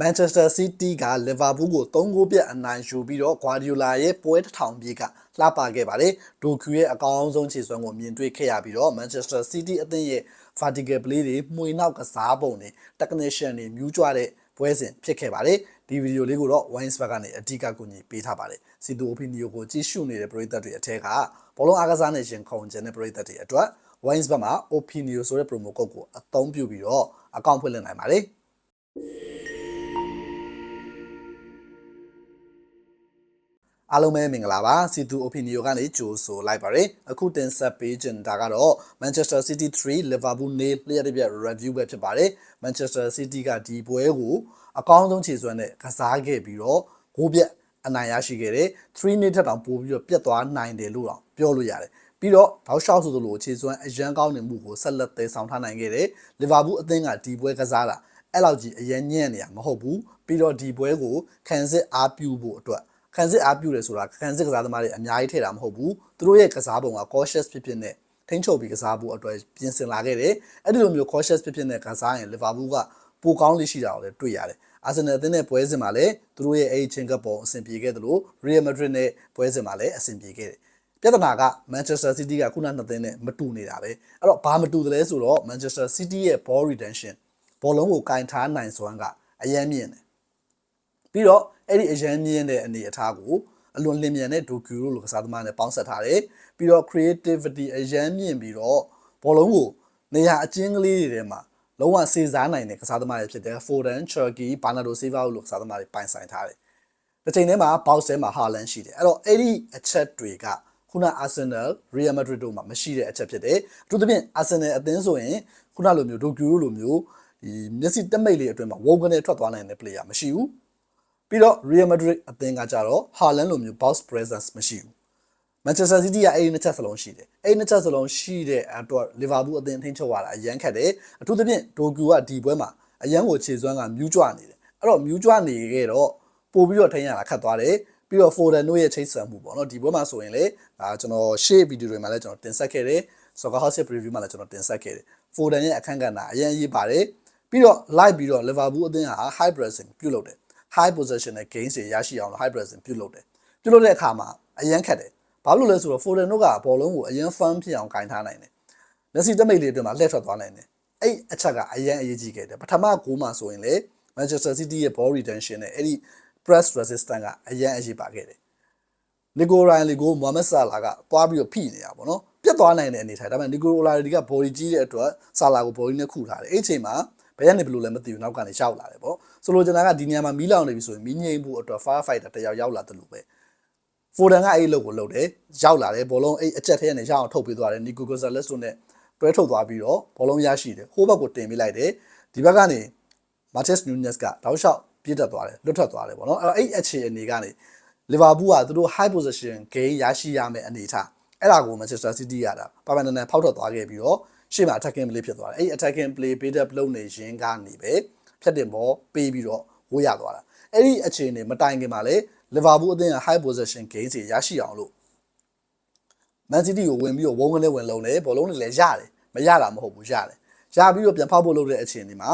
Manchester City က Liverpool ကို3ဂိုးပြတ်အနိုင်ယူပြီးတော့ Guardiola ရဲ့ပွဲတစ်ထောင်ပြည့်ကလှပခဲ့ပါတယ်။ဒိုကူရဲ့အကောင်းဆုံးခြေစွမ်းကိုမြင်တွေ့ခဲ့ရပြီးတော့ Manchester City အသင်းရဲ့ vertical play တွေမှွေနောက်ကစားပုံတွေ technician တွေမြူးကြွတဲ့ပွဲစဉ်ဖြစ်ခဲ့ပါတယ်။ဒီဗီဒီယိုလေးကိုတော့ Winesburg ကနေအဓိကကူညီပေးထားပါတယ်။စီတူ opinion ကိုကြည့်ရှုနေတဲ့ပရိသတ်တွေအထက်ကဘောလုံးအားကစားနေရှင်ခုံကျင်တဲ့ပရိသတ်တွေအတွက် Winesburg မှာ opinion ဆိုတဲ့ promo code ကိုအသုံးပြုပြီးတော့အကောင့်ဖွင့်လှစ်နိုင်ပါတယ်။ အားလုံးပဲမင်္ဂလာပါစီတူ opinion ကနေကြိုဆိုလိုက်ပါရယ်အခုတင်ဆက်ပေးခြင်းဒါကတော့ Manchester City 3 Liverpool 0လျှက်တစ်ပြက် review ပဲဖြစ်ပါတယ် Manchester City ကဒီပွဲကိုအကောင်းဆုံးခြေစွမ်းနဲ့ကစားခဲ့ပြီးတော့ဂိုးပြက်အနိုင်ရရှိခဲ့တယ်3နှစ်ထက်တောင်ပိုပြီးတော့ပြတ်သွားနိုင်တယ်လို့တော့ပြောလို့ရတယ်ပြီးတော့တောက်လျှောက်ဆိုသလိုခြေစွမ်းအရန်ကောင်းနေမှုကိုဆက်လက်သယ်ဆောင်ထားနိုင်ခဲ့တယ်လီဗာပူးအသင်းကဒီပွဲကစားတာအဲ့လောက်ကြီးအရန်ညံ့နေရမဟုတ်ဘူးပြီးတော့ဒီပွဲကိုခံစစ်အားပြုဖို့အတွက် ခံစစ်အားပြုတယ်ဆိုတာခံစစ်ကစားသမားတွေအများကြီးထည့်တာမဟုတ်ဘူးသူတို့ရဲ့ကစားပုံက cautious ဖြစ်ဖြစ်နဲ့ထိန်းချုပ်ပြီးကစားဖို့အတွက်ပြင်ဆင်လာခဲ့တယ်အဲ့ဒီလိုမျိုး cautious ဖြစ်ဖြစ်နဲ့ကစားရင်လီဗာပူးကပိုကောင်းလေးရှိတာကိုလည်းတွေ့ရတယ်အာဆင်နယ်အသင်းနဲ့ပွဲစဉ်မှာလည်းသူတို့ရဲ့အဲ့ဒီချင်းကပ်ပုံအဆင်ပြေခဲ့တယ်လို့ Real Madrid နဲ့ပွဲစဉ်မှာလည်းအဆင်ပြေခဲ့တယ်ပြဿနာက Manchester City ကခုနနှစ်သင်းနဲ့မတူနေတာပဲအဲ့တော့ဘာမတူတယ်လဲဆိုတော့ Manchester City ရဲ့ ball retention ဘောလုံးကိုကင်ထားနိုင်စွမ်းကအယမ်းမြင့်တယ် ပြီးတော့အဲ့ဒီအယမ်းမြင့်တဲ့အနေအထားကိုအလွန်လင်းမြန်တဲ့ဒိုကျူရိုလိုကစားသမားနဲ့ပေါင်းဆက်ထားတယ်ပြီးတော့ creativity အယမ်းမြင့်ပြီးတော့ဘောလုံးကိုနေရာအကျဉ်းကလေးတွေထဲမှာလုံးဝစေစားနိုင်တဲ့ကစားသမားတွေဖြစ်တဲ့ Foden, Cherky, Bernardo Silva လိုကစားသမားတွေပိုင်ဆိုင်ထားတယ်တစ်ချိန်တည်းမှာ box ထဲမှာ Haaland ရှိတယ်အဲ့တော့အဲ့ဒီအချက်တွေကခုန Arsenal, Real Madrid တို့မှာမရှိတဲ့အချက်ဖြစ်တယ်အထူးသဖြင့် Arsenal အသင်းဆိုရင်ခုနလိုမျိုးဒိုကျူလိုမျိုးဒီမျက်စိတက်မိတ်လေးအတွင်းမှာဝုန်းကနေထွက်သွားနိုင်တဲ့ player မရှိဘူး ပြီးတော့ Real Madrid အသင်းကကြတော့ Haaland လိုမျိုး box presence မရှိဘူး Manchester City ကအဲ့ဒီနှစ်ချက်စလုံးရှိတယ်အဲ့ဒီနှစ်ချက်စလုံးရှိတဲ့အတွက် Liverpool အသင်းထိန်းချုပ်ရတာအရန်ခက်တယ်အထူးသဖြင့်ဒိုကျူကဒီပွဲမှာအရန်ကိုခြေစွမ်းကမြူးကြွနေတယ်အဲ့တော့မြူးကြွနေခဲ့တော့ပို့ပြီးတော့ထိန်းရတာခက်သွားတယ်ပြီးတော့ Foden တို့ရဲ့ချိတ်ဆက်မှုပေါ့နော်ဒီပွဲမှာဆိုရင်လေဒါကျွန်တော်ရှေ့ဗီဒီယိုတွေမှာလည်းကျွန်တော်တင်ဆက်ခဲ့တယ် Soccer House Preview မှာလည်းကျွန်တော်တင်ဆက်ခဲ့တယ် Foden ရဲ့အခန်းကဏ္ဍအရင်ရေးပါတယ်ပြီးတော့ live ပြီးတော့ Liverpool အသင်းဟာ high pressing ပြုလုပ်တယ် high possession နဲ့ gain တွေရရှိအောင်လို့ high pressing ပြုလုပ်တယ်ပြုလုပ်တဲ့အခါမှာအရင်ခက်တယ်ဘာလို့လဲဆိုတော့ Foden တို့ကဘောလုံးကိုအရင် firm ဖြစ်အောင်ကင်ထားနိုင်တယ်လက်စီတက်မိတ်လေးအတွင်းမှာလှည့်ထွက်သွားနိုင်တယ်အဲ့အချက်ကအရင်အရေးကြီးခဲ့တယ်ပထမဂိုးမှာဆိုရင်လေ Manchester City ရဲ့ ball retention နဲ့အဲ့ဒီ press resistance ကအရင်အရေးပါခဲ့တယ်နီကိုရိုင်လီကိုမိုဟာမက်ဆာလာကသွားပြီးတော့ဖိနေတာပေါ့နော်ပြတ်သွားနိုင်တဲ့အနေထားဒါပေမဲ့နီကိုရိုလာဒီကဘော်ဒီကြီးတဲ့အတွက်ဆာလာကိုဘော်ဒီနဲ့ခုထားတယ်အဲ့ချိန်မှာ ဘယ်ကနေဘယ်လိုလဲမသိဘူးနောက်ကနေရောက်လာတယ်ပေါ့ဆိုလိုချင်တာကဒီနေရာမှာမီးလောင်နေပြီဆိုရင်မီးငိမ့်ဖို့အတွက် fire fighter တယောက်ရောက်လာတယ်လို့ပဲဖိုဒန်ကအဲ့လုပ်ကိုလုပ်တယ်ရောက်လာတယ်ဘောလုံးအဲ့အချက်ထဲကနေရအောင်ထုတ်ပေးသွားတယ်နီကိုဂိုဇာလက်စ်တို့နဲ့တွဲထုတ်သွားပြီးတော့ဘောလုံးရရှိတယ်ဟိုးဘက်ကိုတင်ပေးလိုက်တယ်ဒီဘက်ကနေမာတက်စ်နူးနက်စ်ကတောက်လျှောက်ပြစ်တက်သွားတယ်လွတ်ထွက်သွားတယ်ပေါ့နော်အဲ့တော့အဲ့အခြေအနေကနေလီဗာပူးကသူတို့ high position gain ရရှိရမယ့်အနေထား အဲ့ဒါကို Manchester City ရတာပါပန်တန်ဖောက်ထွက်သွားခဲ့ပြီးတော့ရှေ့မှာ attacking play ဖြစ်သွားတယ်အဲ့ attacking play build up လုပ်နေရင်းကနေပဲဖြတ်တင်ဘောပေးပြီးတော့ဝိုးရသွားတာအဲ့ဒီအခြေအနေမတိုင်ခင်မှာလေလီဗာပူးအသင်းက high position gain တွေရရှိအောင်လို့ Man City ကိုဝင်ပြီးတော့ဝုန်းကနေဝင်လုံးတယ်ဘောလုံးတွေလည်းရတယ်မရတာမဟုတ်ဘူးရတယ်ရပြီးတော့ပြန်ဖောက်ဖို့လုပ်တဲ့အခြေအနေမှာ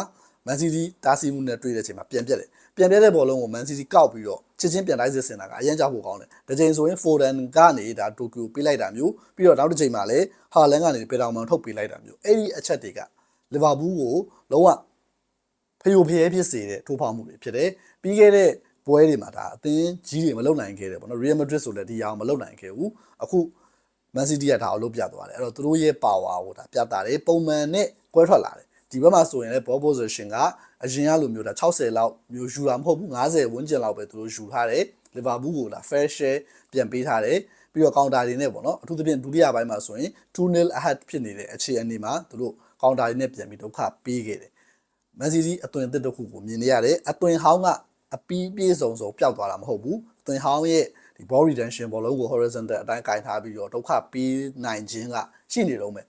Man City တားဆီးမှုနဲ့တွေ့တဲ့အချိန်မှာပြန်ပြက်တယ် ပြန်ပြက်တဲ့ဘောလုံးကို Man City ကောက်ပြီးတော့ချစ်ချင်းပြန်တိုက်စစ်စင်တာကအရင်ကြောက်ဖို့ကောင်းတယ်ဒီချိန်ဆိုရင် Foden ကနေဒါတိုကျိုပေးလိုက်တာမျိုးပြီးတော့နောက်တစ်ချိန်မှာလည်း Haaland ကနေပေတောင်မန်ထုတ်ပေးလိုက်တာမျိုးအဲ့ဒီအချက်တွေကလီဗာပူးကိုလုံးဝဖျို့ဖျဲဖြစ်စေတဲ့ထိုးဖောက်မှုတွေဖြစ်တယ်ပြီးခဲ့တဲ့ပွဲတွေမှာဒါအသင်းကြီးတွေမလုံနိုင်ခဲ့တယ်ပေါ့နော် Real Madrid ဆိုလည်းဒီအောင်မလုံနိုင်ခဲ့ဘူးအခု Man City ကဒါကိုလုပ်ပြသွားတယ်အဲ့တော့သူတို့ရဲ့ power ကိုဒါပြတာတယ်ပုံမှန်နဲ့ကွဲထွက်လာတယ် ဒီဘက်မှာဆိုရင်လည်း ball position ကအရင်ကလိုမျိုးဒါ60လောက်မျိုးယူတာမဟုတ်ဘူး90ဝန်းကျင်လောက်ပဲသူတို့ယူထားတယ် Liverpool ကိုဒါ fair share ပြန်ပေးထားတယ်ပြီးတော့ counter တွေနဲ့ပေါ့နော်အထူးသဖြင့်ဒုတိယပိုင်းမှာဆိုရင်2-0 ahead ဖြစ်နေတဲ့အခြေအနေမှာသူတို့ counter တွေနဲ့ပြန်ပြီးဒုက္ခပေးခဲ့တယ် Man City အသွင်သစ်တစ်ခုကိုမြင်နေရတယ်အသွင်ဟောင်းကအပီးပြေဆုံးဆုံးပျောက်သွားတာမဟုတ်ဘူးအသွင်ဟောင်းရဲ့ဒီ ball retention ဘောလုံးကို horizontal အတိုင်းကင်ထားပြီးတော့ဒုက္ခပေးနိုင်ခြင်းကရှိနေတော့မယ်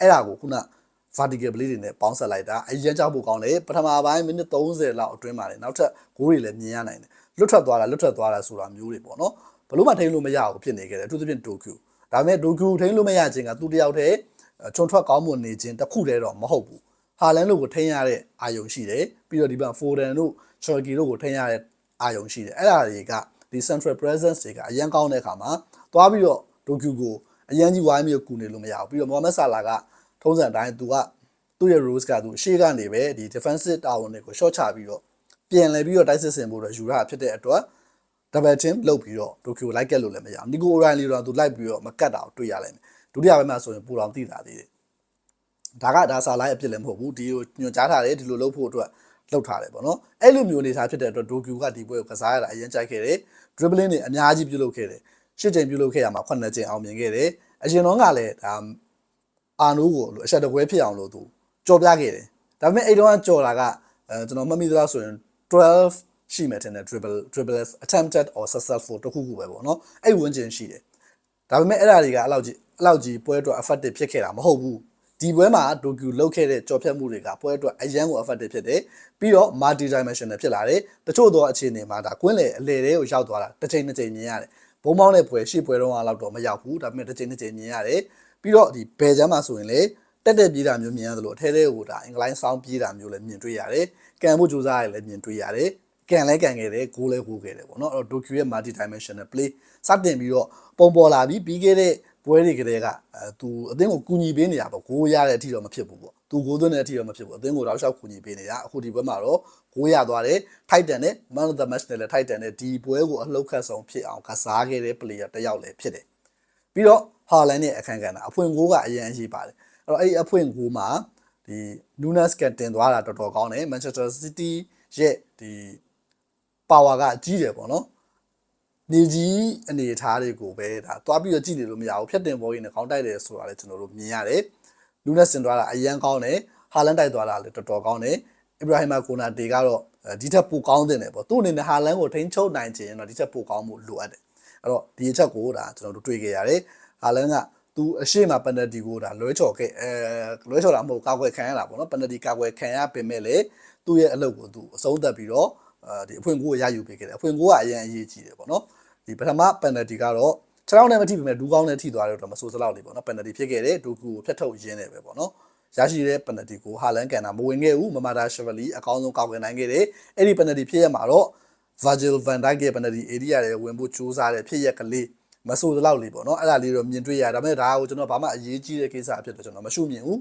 အဲ့ဒါကိုခုန vertical blade တွေနဲ့ပေါင်းဆက်လိုက်တာအရင်ကြောက်ဖို့ကောင်းတယ်ပထမပိုင်းမိနစ်30လောက်အတွင်းမှာလည်းနောက်ထပ်ဂိုးတွေလည်းမြင်ရနိုင်တယ်လွတ်ထွက်သွားတာလွတ်ထွက်သွားတာဆိုတာမျိုးတွေပေါ့နော်ဘလို့မှထိန်းလို့မရဘူးဖြစ်နေခဲ့တယ်အထူးသဖြင့်ဒိုကျူဒါပေမဲ့ဒိုကျူထိန်းလို့မရခြင်းကသူတယောက်တည်းချွန်ထွက်ကောင်းမွန်နေခြင်းတစ်ခုတည်းတော့မဟုတ်ဘူးဟာလန်တို့ကိုထိန်းရတဲ့အာယုံရှိတယ်ပြီးတော့ဒီဘက်ဖိုဒန်တို့ချော်ကီတို့ကိုထိန်းရတဲ့အာယုံရှိတယ်အဲ့ဒါတွေကဒီ central presence တွေကအရန်ကောင်းတဲ့အခါမှာသွားပြီးတော့ဒိုကျူကိုအရန်ကြီးဝိုင်းပြီးကူနေလို့မရဘူးပြီးတော့မိုဟာမက်ဆာလာက ထုံးစံအတိုင်းသူကသူ့ရဲ့ rules ကသူအရှိကနေပဲဒီ defensive တာဝန်တွေကို short ချပြီးတော့ပြန်လဲပြီးတော့တိုက်စစ်ဆင်ဖို့တော့ယူရတာဖြစ်တဲ့အတွက် double team လုပ်ပြီးတော့ဒိုကျူလိုက်ကက်လို့လည်းမရဘူးနီကိုရိုင်လီတော့သူလိုက်ပြီးတော့မကတ်တာကိုတွေ့ရလိမ့်မယ်ဒုတိယပိုင်းမှာဆိုရင်ပူတော်သိတာသေးတယ်ဒါကဒါဆာလိုက်အပြစ်လည်းမဟုတ်ဘူးဒီကိုညွှန်ကြားထားတယ်ဒီလိုလုပ်ဖို့အတွက်လုပ်ထားတယ်ပေါ့နော်အဲ့လိုမျိုးအနေထားဖြစ်တဲ့အတွက်ဒိုကျူကဒီပွဲကိုကစားရတာအရင်ကြိုက်ခဲ့တယ် dribbling တွေအများကြီးပြုလုပ်ခဲ့တယ်ရှစ်ချိန်ပြုလုပ်ခဲ့ရမှာ9ချိန်အောင်မြင်ခဲ့တယ်အရင်တော့ကလည်းဒါ အာနိုးကိုအချက်တပွဲဖြစ်အောင်လို့သူကြော်ပြခဲ့တယ်ဒါပေမဲ့အဲ့တုန်းကကြော်တာကအဲကျွန်တော်မှတ်မိသလားဆိုရင်12ရှိမယ်ထင်တယ် dribble dribbles attempted or successful တခုခုပဲပေါ့နော်အဲ့ဝန်းကျင်ရှိတယ်ဒါပေမဲ့အဲ့ဒါတွေကအဲ့လောက်ကြီးအဲ့လောက်ကြီးပွဲအတွက် effective ဖြစ်ခဲ့တာမဟုတ်ဘူးဒီပွဲမှာဒိုကျူလုတ်ခဲ့တဲ့ကြော်ဖြတ်မှုတွေကပွဲအတွက်အရန်ကို effective ဖြစ်တယ်ပြီးတော့ multi dimensional ဖြစ်လာတယ်တချို့သောအခြေအနေမှာဒါကွင်းလေအလေတွေကိုရောက်သွားတာတစ်ချိန်တစ်ချိန်မြင်ရတယ်ဘုံပေါင်းတဲ့ပွဲရှေ့ပွဲတော့လောက်တော့မရောက်ဘူးဒါပေမဲ့တစ်ချိန်တစ်ချိန်မြင်ရတယ် ပြီးတော့ဒီဘယ်ချမ်းမှာဆိုရင်လေတက်တက်ပြေးတာမျိုးမြင်ရသလိုအထဲထဲကိုဒါအင်္ဂလိုင်းဆောင်းပြေးတာမျိုးလည်းမြင်တွေ့ရတယ်ကန်ဖို့ကြိုးစားရလည်းမြင်တွေ့ရတယ်ကန်လဲကန်ခဲ့တယ်ဂိုးလဲဂိုးခဲ့တယ်ပေါ့နော်အဲ့တော့ Doku ရဲ့ multi dimensional play စတင်ပြီးတော့ပုံပေါ်လာပြီးပြီးခဲ့တဲ့ပွဲတွေကလေးကအဲသူအသင်းကိုကူညီပေးနေတာပေါ့ဂိုးရတဲ့အထိတော့မဖြစ်ဘူးပေါ့သူဂိုးသွင်းတဲ့အထိတော့မဖြစ်ဘူးအသင်းကိုတော့ရှောက်ကူညီပေးနေတာအခုဒီပွဲမှာတော့ဂိုးရသွားတယ်ထိုက်တန်နဲ့ man of the match နဲ့လည်းထိုက်တန်နဲ့ဒီပွဲကိုအလှုပ်ခတ်ဆုံးဖြစ်အောင်ကစားခဲ့တဲ့ player တစ်ယောက်လည်းဖြစ်တယ် ပြီးတော့ဟာလန်ရဲ့အခန်းကဏ္ဍအဖွင့်ဂိုးကအရင်အရေးပါတယ်အဲ့တော့အဲ့ဒီအဖွင့်ဂိုးမှာဒီ Nunes ကတင်သွားတာတော်တော်ကောင်းတယ် Manchester City ရဲ့ဒီ power ကကြီးတယ်ပေါ့နော်နေကြီးအနေအထားတွေကိုပဲဒါတွားပြီးတော့ကြည့်နေလို့မရဘူးဖြတ်တင်ဘောကြီးနဲ့ခေါင်းတိုက်တယ်ဆိုတာလည်းကျွန်တော်တို့မြင်ရတယ်လူနဲ့စင်သွားတာအရန်ကောင်းတယ်ဟာလန်တိုက်သွားတာလည်းတော်တော်ကောင်းတယ်အီဘရာဟီမာကိုနာတေကတော့ဒီထက်ပိုကောင်းတဲ့တယ်ပေါ့သူ့အနေနဲ့ဟာလန်ကိုထိန်းချုပ်နိုင်ခြင်းတော့ဒီထက်ပိုကောင်းမှုလိုအပ်တယ် အဲ့တော့ဒီအချက်ကိုဒါကျွန်တော်တို့တွေ့ခဲ့ရတယ်ဟာလန်ကသူအရှိမပန်နတီကိုဒါလွဲချော်ခဲ့အဲလွဲချော်တာမဟုတ်ကာကွယ်ခံရတာပေါ့နော်ပန်နတီကာကွယ်ခံရပေမဲ့လေသူ့ရဲ့အလုပ်ကိုသူအဆုံးသတ်ပြီးတော့အဲဒီအဖွင့်ကိုရယူပေးခဲ့တယ်အဖွင့်ကိုကအရင်အရေးကြီးတယ်ပေါ့နော်ဒီပထမပန်နတီကတော့ခြေထောက်နဲ့မထိပေမဲ့ဒူးကောင်းနဲ့ထိသွားတယ်တော့မဆိုးစလောက်လေးပေါ့နော်ပန်နတီဖြစ်ခဲ့တယ်ဒူကူကိုဖျက်ထုတ်ရင်းနေပဲပေါ့နော်ရရှိတဲ့ပန်နတီကိုဟာလန်ကန်နာမဝင်ခဲ့ဘူးမမာတာရှဗလီအကောင်းဆုံးကောက်ွယ်နိုင်ခဲ့တယ်အဲ့ဒီပန်နတီဖြစ်ရမှာတော့ Virgil van Dijk ရဲ့ပန်နတီ area တွေဝင်ဖို့ကြိုးစားတဲ့ဖြစ်ရက်ကလေးမဆိုးစလောက်လေးပေါ့နော်အဲ့ဒါလေးတော့မြင်တွေ့ရဒါပေမဲ့ဒါကိုကျွန်တော်ဘာမှအရေးကြီးတဲ့ကိစ္စအဖြစ်တော့ကျွန်တော်မရှုမြင်ဘူး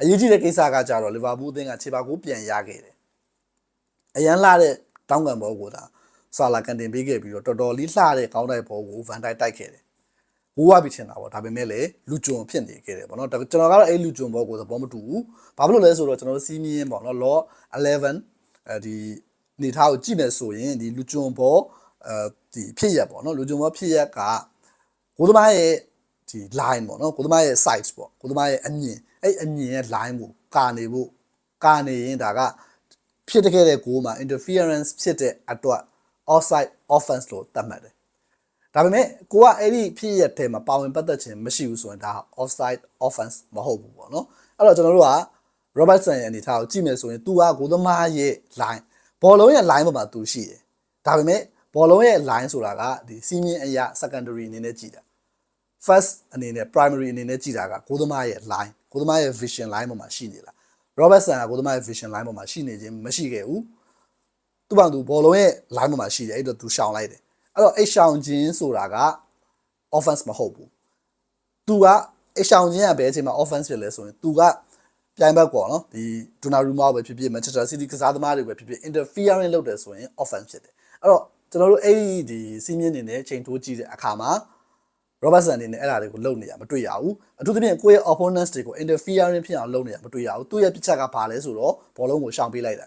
အရေးကြီးတဲ့ကိစ္စကကြတော့လီဗာပူးအသင်းကခြေပါကိုပြန်ရခဲ့တယ်အရန်လာတဲ့တောင်းကန်ဘောကိုဒါဆာလာကန်တင်ပေးခဲ့ပြီးတော့တော်တော်လေးလှတဲ့ကောင်းတဲ့ဘောကိုဗန်တိုက်တိုက်ခဲ့တယ်။ဟိုးဝပြီးထင်တာပေါ့ဒါပေမဲ့လည်းလူကြုံဖြစ်နေခဲ့တယ်ပေါ့နော်ကျွန်တော်ကတော့အဲ့လူကြုံဘောကိုသဘောမတူဘူး။ဘာဖြစ်လို့လဲဆိုတော့ကျွန်တော်စီးမြင်းပေါ့နော် law 11အဲဒီ နေထားကိုကြည့်မယ်ဆိုရင်ဒီလူကြုံဘောအဲဒီဖြစ်ရက်ပေါ့နော်လူကြုံဘောဖြစ်ရက်ကကိုသမားရဲ့ဒီ line ပေါ့နော်ကိုသမားရဲ့ size ပေါ့ကိုသမားရဲ့အမြင်အဲ့အမြင်ရဲ့ line ကိုကာနေဖို့ကာနေရင်ဒါကဖြစ်တဲ့ခဲ့တဲ့ကိုမှာ interference ဖြစ်တဲ့အတွက် offside offense လို့သတ်မှတ်တယ်။ဒါပေမဲ့ကိုကအဲ့ဒီဖြစ်ရတဲ့မှာပါဝင်ပတ်သက်ခြင်းမရှိဘူးဆိုရင်ဒါ offside offense မဟုတ်ဘူးပေါ့နော်။အဲ့တော့ကျွန်တော်တို့က Robertson ရဲ့အနေထားကိုကြည့်မယ်ဆိုရင် तू ကကိုသမားရဲ့ line ဘောလုံးရဲ့ line ပေါ်မှာ तू ရှိတယ်။ဒါပေမဲ့ဘောလုံးရဲ့ line ဆိုတာကဒီစီးမြင့်အရာ secondary အနေနဲ့ကြည့်တာ။ first အနေနဲ့ primary အနေနဲ့ကြည့်တာကကိုသမားရဲ့ line ကိုသမားရဲ့ vision line ပေါ်မှာရှိနေလား။ Robertson ကကိုသမားရဲ့ vision line ပေါ်မှာရှိနေခြင်းမရှိခဲ့ဘူး။သူ့ဘာသူဘောလုံးရဲ့ line ပေါ်မှာရှိတယ်အဲ့တော့သူရှောင်လိုက်တယ်အဲ့တော့အဲ့ရှောင်ခြင်းဆိုတာက offense မဟုတ်ဘူးသူကအဲ့ရှောင်ခြင်းကဘယ်အချိန်မှာ offense ဖြစ်လဲဆိုရင်သူက ပြိုင်ဘက်ပေါ့နော်ဒီဒူနာရူမာပဲဖြစ်ဖြစ် Manchester City ကစားသမားတွေပဲဖြစ်ဖြစ် interfering လုပ်တယ်ဆိုရင် offense ဖြစ်တယ်အဲ့တော့ကျွန်တော်တို့အဲ့ဒီဒီစီးမြင့်နေနဲ့ချိန်ထိုးကြည့်တဲ့အခါမှာ Robertson အနေနဲ့အဲ့ဒါတွေကိုလုပ်နေရမတွေ့ရဘူးအထူးသဖြင့်ကိုယ့်ရဲ့ opponents တွေကို interfering ဖြစ်အောင်လုပ်နေရမတွေ့ရဘူးသူ့ရဲ့ပြစ်ချက်ကဘာလဲဆိုတော့ဘောလုံးကိုရှောင်ပေးလိုက်တာ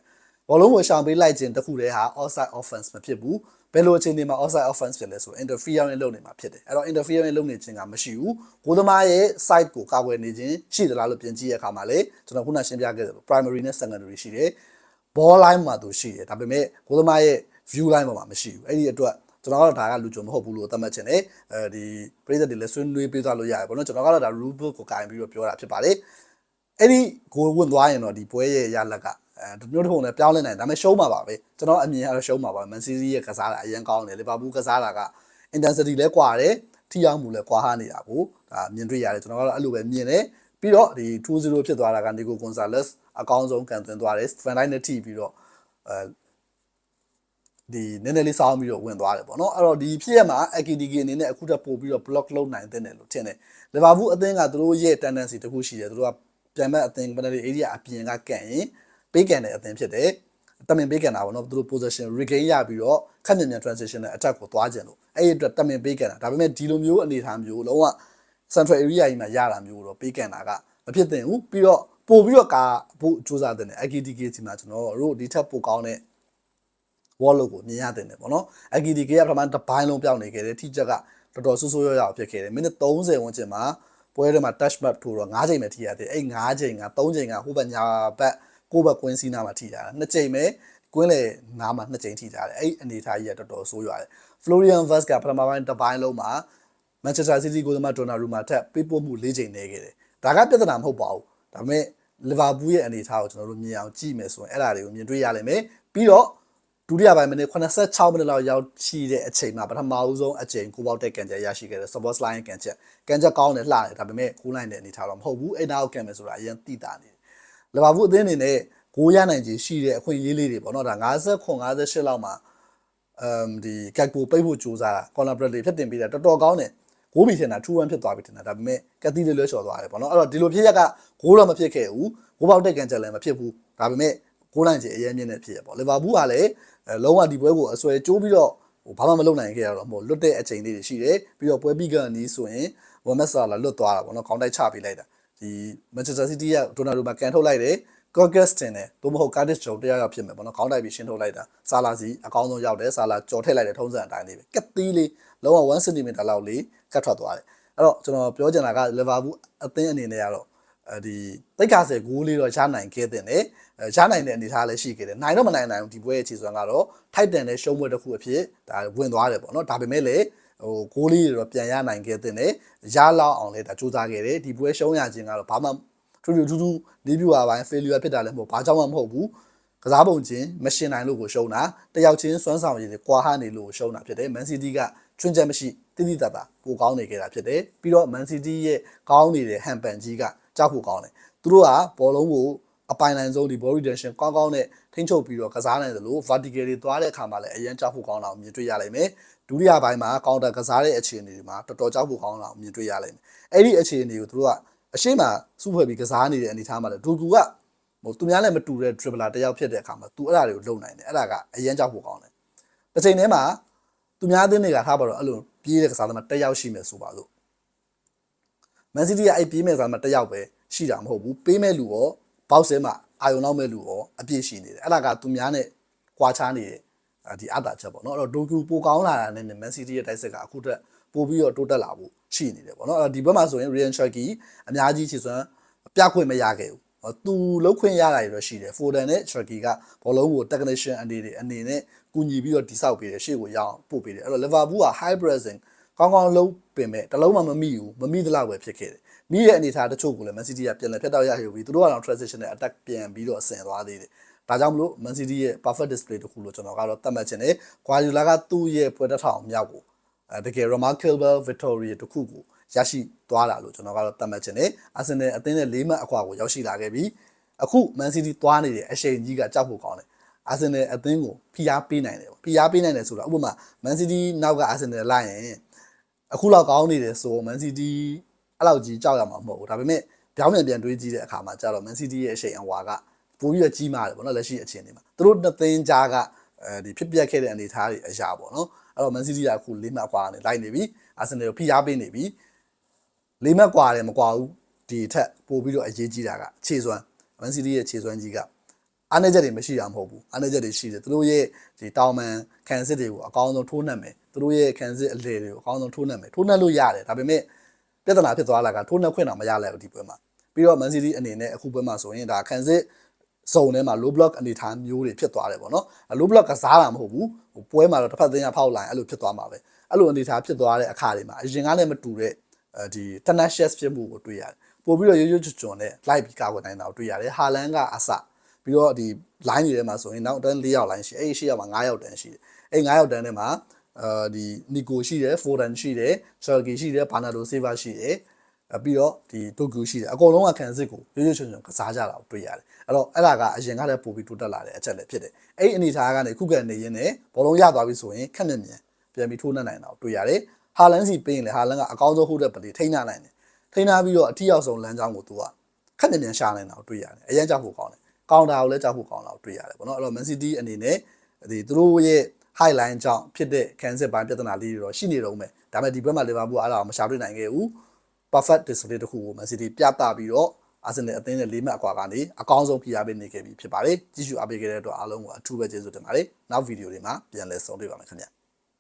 ဘောလုံးကိုရှောင်ပေးလိုက်ခြင်းတခုတည်းဟာ offside offense မဖြစ်ဘူးဘယ်လိုအချိန်ဒီမှာ offside offense ဖြစ်လဲဆို interfering လုပ်နေမှာဖြစ်တယ်အဲ့တော့ interfering လုပ်နေခြင်းကမရှိဘူးကိုသမားရဲ့ side ကိုကာကွယ်နေခြင်းရှိသလားလို့ပြင်ကြည့်ရတဲ့အခါမှာလေကျွန်တော်ခုနရှင်းပြခဲ့သလို primary နဲ့ secondary ရှိတယ် ball line မှာသူရှိတယ်ဒါပေမဲ့ကိုသမားရဲ့ view line မှာမရှိဘူးအဲ့ဒီအတွက်ကျွန်တော်ကတော့ဒါကလူကြုံမဟုတ်ဘူးလို့သတ်မှတ်ချင်တယ်အဲဒီပြည်သက်တွေလည်းဆွေးနွေးပေးသွားလို့ရတယ်ပေါ့နော်ကျွန်တော်ကတော့ဒါ rule book ကိုကင်ပြီးတော့ပြောတာဖြစ်ပါတယ်အဲ့ဒီကိုဝင်သွားရင်တော့ဒီပွဲရဲ့ရလက်က အဲမျိုးတစ်ပုံနဲ့ပြောင်းလဲနိုင်ဒါပေမဲ့ရှုံးမှာပါပဲကျွန်တော်အမြင်ကတော့ရှုံးမှာပါမန်စီးစီးရဲ့ကစားတာအရင်ကောင်းတယ်လီဗာပူးကစားတာက intensity လဲကွာတယ်ထိရောက်မှုလဲကွာဟနေတာကိုဒါမြင်တွေ့ရတယ်ကျွန်တော်ကတော့အဲ့လိုပဲမြင်တယ်ပြီးတော့ဒီ2-0ဖြစ်သွားတာကနီကိုကွန်ဆာလက်စ်အကောင်းဆုံးကန်သွင်းသွားတယ်ဖန်တိုင်းနဲ့ထိပြီးတော့အဲဒီနည်းနည်းလေးစောင်းပြီးတော့ဝင်သွားတယ်ပေါ့နော်အဲ့တော့ဒီဖြစ်ရမှာ AKDK အနေနဲ့အခုတက်ပို့ပြီးတော့ block လုပ်နိုင်တဲ့တယ်လို့ထင်တယ်လီဗာပူးအသင်းကသူတို့ရဲ့ tendency တခုရှိတယ်သူတို့ကပြန်မဲ့အသင်း penalty area အပြင်ကကန်ရင် ပေးကန်တဲ့အသင်းဖြစ်တယ်တမင်ပေးကန်တာပေါ့နော်သူတို့ possession regain ရပြီးတော့ခက်မြန်မြန် transition နဲ့ attack ကိုသွားကြတယ်လို့အဲ့ဒီအတွက်တမင်ပေးကန်တာဒါပေမဲ့ဒီလိုမျိုးအနေအထားမျိုးလုံးဝ central area ကြီးမှာရတာမျိုးတော့ပေးကန်တာကမဖြစ်သင့်ဘူးပြီးတော့ပို့ပြီးတော့ကာဖို့စူးစမ်းတဲ့ AKDK စီမှာကျွန်တော်တို့ဒီထက်ပိုကောင်းတဲ့ wall လို့ကိုမြင်ရတဲ့တယ်ပေါ့နော် AKDK ကပထမတစ်ပိုင်းလုံးပြောင်းနေခဲ့တယ်ထိချက်ကတော်တော်ဆူဆူရွရွဖြစ်ခဲ့တယ်မိနစ်30ဝန်းကျင်မှာပွဲထဲမှာ touch back ထိုးတော့9ချိန်ပဲထိရတယ်အဲ့9ချိန်က3ချိန်ကဟိုဘက်ညာဘက် ကိုဘက်ကွင်းစီးနာမှာထိတာ2ချိန်ပဲကွင်းလေနားမှာ2ချိန်ထိကြတယ်အဲ့အနေထားကြီးကတော်တော်ဆိုးရွာတယ် Florian Wirtz ကပထမပိုင်းတစ်ပိုင်းလုံးမှာ Manchester City ကိုသမားဒေါ်နာရူမာထက်ပေးပို့မှု၄ချိန်နေခဲ့တယ်ဒါကပြဿနာမဟုတ်ပါဘူးဒါပေမဲ့လီဗာပူးရဲ့အနေအထားကိုကျွန်တော်တို့မြင်အောင်ကြည့်မယ်ဆိုရင်အဲ့ဒါတွေကိုမြင်တွေ့ရလိမ့်မယ်ပြီးတော့ဒုတိယပိုင်းမိနစ်86မိနစ်လောက်ရောက်ရှိတဲ့အချိန်မှာပထမဦးဆုံးအချိန်ကိုပေါက်တဲ့ကန်ချက်ရရှိခဲ့တဲ့ support line ကန်ချက်ကန်ချက်ကောင်းတယ်လှတယ်ဒါပေမဲ့ကိုးလိုက်တဲ့အနေထားတော့မဟုတ်ဘူးအဲ့နောက်ကန်မယ်ဆိုတာအရင်သိတာနေတယ် လီဗာပူးအသင်းအနေနဲ့ဂိုးရနိုင်ခြေရှိတဲ့အခွင့်အရေးလေးတွေပေါ့နော်ဒါ59 58လောက်မှာအမ်ဒီကက်ကိုပိတ်ဖို့ကြိုးစားတာကော်နာဘရက်လေးဖြစ်တင်ပြီးတာတော်တော်ကောင်းတယ်ဂိုးဘီထင်တာ2-1ဖြစ်သွားပြီထင်တာဒါပေမဲ့ကက်သီလေးလွှဲချော်သွားတယ်ပေါ့နော်အဲ့တော့ဒီလိုဖြစ်ရက်ကဂိုးတော့မဖြစ်ခဲ့ဘူးဂိုးပေါက်တဲ့ကန်ချက်လည်းမဖြစ်ဘူးဒါပေမဲ့ဂိုးနိုင်ချေအရင်မြင့်နေဖြစ်ရပေါ့လီဗာပူးကလည်းအဲလုံးဝဒီပွဲကိုအဆွဲကျိုးပြီးတော့ဟိုဘာမှမလုပ်နိုင်ခဲ့ရတော့မဟုတ်လွတ်တဲ့အချိန်လေးတွေရှိတယ်ပြီးတော့ပွဲပြီးကနေဆိုရင်ဝမ်မက်ဆာလာလွတ်သွားတာပေါ့နော်ခေါင်းတိုက်ချပေးလိုက်တာ ဒီမန်ချက်စတာစီးတီးကဒိုနာရိုမှာကန်ထုတ်လိုက်တယ်ကော့ဂက်စတင်နဲ့သို့မဟုတ်ကာဒစ်ဂျုံတရားရောက်ဖြစ်မယ်ပေါ့နော်ခေါင်းတိုက်ပြီးရှင်းထုတ်လိုက်တာဆာလာစီအကောင်းဆုံးရောက်တယ်ဆာလာကြော်ထည့်လိုက်တယ်ထုံးစံအတိုင်းလေးပဲကက်သီးလေးလုံးဝ1 cm လောက်လေးကတ်ထွက်သွားတယ်အဲ့တော့ကျွန်တော်ပြောချင်တာကလီဗာပူးအသင်းအနေနဲ့ကတော့အဲဒီတိတ်ခါဆယ်ဂိုးလေးတော့ရနိုင်ခဲ့တဲ့နဲ့ရနိုင်တဲ့အနေအထားလည်းရှိခဲ့တယ်နိုင်တော့မနိုင်နိုင်ဘူးဒီပွဲရဲ့ခြေစွမ်းကတော့ထိုက်တန်တဲ့ရှုံးပွဲတစ်ခုအဖြစ်ဒါဝင်သွားတယ်ပေါ့နော်ဒါပေမဲ့လည်း ဟိုဂိုးလေးတွေတော့ပြန်ရနိုင်ခဲ့တဲ့နဲ့ရလောက်အောင်လည်းဒါစူးစမ်းခဲ့တယ်ဒီပွဲရှုံးရခြင်းကတော့ဘာမှထူးထူးထူးထူးဒီဗျူဟာပိုင်း failure ဖြစ်တာလည်းမဟုတ်ဘာကြောင့်မှမဟုတ်ဘူးကစားပုံချင်းမရှင်နိုင်လို့ကိုရှုံးတာတယောက်ချင်းစွမ်းဆောင်ရည်တွေကွာဟနေလို့ရှုံးတာဖြစ်တယ် Man City ကချွင်းချက်မရှိတိတိတတ်တာပိုကောင်းနေခဲ့တာဖြစ်တယ်ပြီးတော့ Man City ရဲ့ကောင်းနေတဲ့ဟန်ပန်ကြီးကကြောက်ဖို့ကောင်းတယ်သူတို့ကဘောလုံးကိုအပိုင်နိုင်ဆုံးဒီ ball retention ကောင်းကောင်းနဲ့ထိန်းချုပ်ပြီးတော့ကစားနိုင်တယ်လို့ vertical တွေသွားတဲ့အခါမှာလည်းအရင်ကြောက်ဖို့ကောင်းတာကိုမြင်တွေ့ရလိမ့်မယ် ဒုတိယပိုင်းမှာ counter ကစားတဲ့အခြေအနေတွေမှာတော်တော်ကြောက်ဖို့ကောင်းတာကိုမြင်တွေ့ရလိမ့်မယ်အဲ့ဒီအခြေအနေကိုသူတို့ကအရှိမစုဖွဲ့ပြီးကစားနေတဲ့အနေအထားမှာလည်းဒူကူကဟိုသူများလည်းမတူတဲ့ dribbler တယောက်ဖြစ်တဲ့အခါမှာသူအဲ့ဒါတွေကိုလုံနိုင်တယ်အဲ့ဒါကအရင်ကြောက်ဖို့ကောင်းတယ်တစ်ချိန်တည်းမှာသူများအသင်းတွေကထားပါတော့အဲ့လိုပြေးတဲ့ကစားသမားတစ်ယောက်ရှိမယ်ဆိုပါစို့ Man City ကအဲ့ပြေးမဲ့ကစားသမားတစ်ယောက်ပဲရှိတာမဟုတ်ဘူးပေးမဲ့လူရောဘောက်ဆဲမှာအာယုံနောက်မဲ့လူရောအပြည့်ရှိနေတယ်အဲ့ဒါကသူများနဲ့ကွာခြားနေတဲ့ ဒီအတာချက်ပေါ့နော်အဲ့တော့ဒိုကူပိုကောင်းလာတာနဲ့ Man City ရဲ့တိုက်စစ်ကအခုတက်ပို့ပြီးတော့တိုးတက်လာဖို့ရှိနေတယ်ပေါ့နော်အဲ့တော့ဒီဘက်မှာဆိုရင် Ryan Cherky အများကြီးခြေစွမ်းပြခွင့်မရခဲ့ဘူးသူလုတ်ခွင့်ရတာတွေတော့ရှိတယ် Foden နဲ့ Cherky ကဘောလုံးကို technician အနေနဲ့အနေနဲ့ကူညီပြီးတော့တိဆောက်ပေးတယ်ရှေ့ကိုရအောင်ပို့ပေးတယ်အဲ့တော့ Liverpool က high pressing ကောင်းကောင်းလုံးပင်မဲ့တလုံးမှမမိဘူးမမိသလောက်ပဲဖြစ်ခဲ့တယ်မိရဲ့အနေအထားတချို့ကိုလည်း Man City ကပြန်လည်ဖျက်တောက်ရယူပြီးသူတို့ကတော့ transition နဲ့ attack ပြန်ပြီးတော့ဆင်သွားသေးတယ် ဒါကြောင့်မလို့ Man City ရဲ့ perfect display တခုလို့ကျွန်တော်ကတော့သတ်မှတ်ချင်တယ် Guardiola ကသူ့ရဲ့ပွဲတစ်ထောင်မြောက်ကိုအဲတကယ် remarkable victory တခုကိုရရှိသွားတာလို့ကျွန်တော်ကတော့သတ်မှတ်ချင်တယ်အာဆင်နယ်အသင်းနဲ့၄မှတ်အခွာကိုရောက်ရှိလာခဲ့ပြီးအခု Man City သွားနေတဲ့အချိန်ကြီးကကြောက်ဖို့ကောင်းတယ်အာဆင်နယ်အသင်းကိုဖိအားပေးနိုင်တယ်ပေါ့ဖိအားပေးနိုင်တယ်ဆိုတာဥပမာ Man City နောက်ကအာဆင်နယ်လိုက်ရင်အခုလောက်ကောင်းနေတယ်ဆို Man City အဲ့လောက်ကြီးကြောက်ရမှာမဟုတ်ဘူးဒါပေမဲ့ပြောင်းပြန်ပြန်တွေးကြည့်တဲ့အခါမှာကျတော့ Man City ရဲ့အချိန်အဝါက ပိုပြီးတော့ကြီးမားတယ်ပေါ့နော်လက်ရှိအခြေအနေမှာသူတို့နှစ်သင်းကြားကအဲဒီဖြစ်ပျက်ခဲ့တဲ့အနေအထားတွေအရာပေါ့နော်အဲ့တော့ Man City ကအခု၄မှတ်ကွာနေလိုက်နေပြီအာဆင်နယ်ကိုဖိအားပေးနေပြီ၄မှတ်ကွာတယ်မကွာဘူးဒီထက်ပိုပြီးတော့အရေးကြီးတာကခြေစွမ်း Man City ရဲ့ခြေစွမ်းကြီးကအားနည်းချက်တွေမရှိတာမဟုတ်ဘူးအားနည်းချက်တွေရှိတယ်သူတို့ရဲ့ဒီတောင်မန်ခံစစ်တွေကိုအကောင်းဆုံးထိုးနှက်မယ်သူတို့ရဲ့ခံစစ်အလေတွေကိုအကောင်းဆုံးထိုးနှက်မယ်ထိုးနှက်လို့ရတယ်ဒါပေမဲ့ပြဿနာဖြစ်သွားလာကထိုးနှက်ခွင့်တော့မရလိုက်ဘူးဒီပွဲမှာပြီးတော့ Man City အနေနဲ့အခုပွဲမှာဆိုရင်ဒါခံစစ် စုံထဲမှာ low block အနေထားမျိုးတွေဖြစ်သွားတယ်ပေါ့နော် low block ကစားတာမဟုတ်ဘူးဟိုပွဲမှာတော့တစ်ဖက်သင်းကဖောက်လိုက်အဲ့လိုဖြစ်သွားမှာပဲအဲ့လိုအနေထားဖြစ်သွားတဲ့အခါတွေမှာအရင်ကလည်းမတူတဲ့အဲဒီ tenacious ဖြစ်မှုကိုတွေ့ရတယ်ပို့ပြီးတော့ရိုးရိုးချွတ်ချွန်နဲ့ live ပြီးကာကွယ်နိုင်တာကိုတွေ့ရတယ်ဟာလန်ကအစပြီးတော့ဒီ line တွေထဲမှာဆိုရင်နောက်တန်း၄ယောက် line ရှိအဲ့ဒီ၈ယောက်မှာ၅ယောက်တန်းရှိတယ်အဲ့၅ယောက်တန်းထဲမှာအာဒီနီကိုရှိတယ်ဖိုဒန်ရှိတယ်ချယ်ဂီရှိတယ်ဘာနာဒိုဆေးဗာရှိတယ်အပြီးတော့ဒီဒုက္ကူရှိတယ်အကုန်လုံးကခံစစ်ကိုရွရွချွန်ချွန်ကစားကြတာကိုတွေ့ရတယ် အဲ့တော့အဲ့ဒါကအရင်ကလည်းပို့ပြီးတိုးတက်လာတဲ့အချက်လည်းဖြစ်တယ်အဲ့ဒီအနေအထားကနေခုကနေရင်းနဲ့ဘောလုံးရသွားပြီဆိုရင်ခက်မြင်မြန်ပြန်ပြီးထိုးနှက်နိုင်တာကိုတွေ့ရတယ်ဟာလန်စီပေးရင်လည်းဟာလန်ကအကောင်းဆုံးဟုတ်တဲ့ပလီထိန်းနိုင်နိုင်တယ်ထိန်းထားပြီးတော့အထီရောက်ဆုံးလမ်းကြောင်းကိုသူကခက်မြင်မြန်ရှာနိုင်တာကိုတွေ့ရတယ်အရင်ကြောက်ဖို့ကောင်းတယ်ကောင်တာကိုလည်းကြောက်ဖို့ကောင်းတာကိုတွေ့ရတယ်ပေါ့နော်အဲ့တော့ Man City အနေနဲ့ဒီသူတို့ရဲ့ highline ကြောင့်ဖြစ်တဲ့ cancel ပိုင်းပြဿနာလေးတွေတော့ရှိနေတော့မယ်ဒါပေမဲ့ဒီဘက်မှာ Liverpool အားလုံးမရှာတွေ့နိုင်ခဲ့ဘူး perfect display တစ်ခုကို Man City ပြသပြီးတော့ Arsenal အသင်းနဲ့လေးမှတ်အကွာကနေအကောင်းဆုံးဖိအားပေးနေခဲ့ပြီဖြစ်ပါတယ်ကြည့်ရှုအားပေးခဲ့တဲ့အတွက်အားလုံးကိုအထူးပဲကျေးဇူးတင်ပါတယ်နောက်ဗီဒီယိုတွေမှာပြန်လည်ဆုံတွေ့ပါမယ်ခင်ဗျာ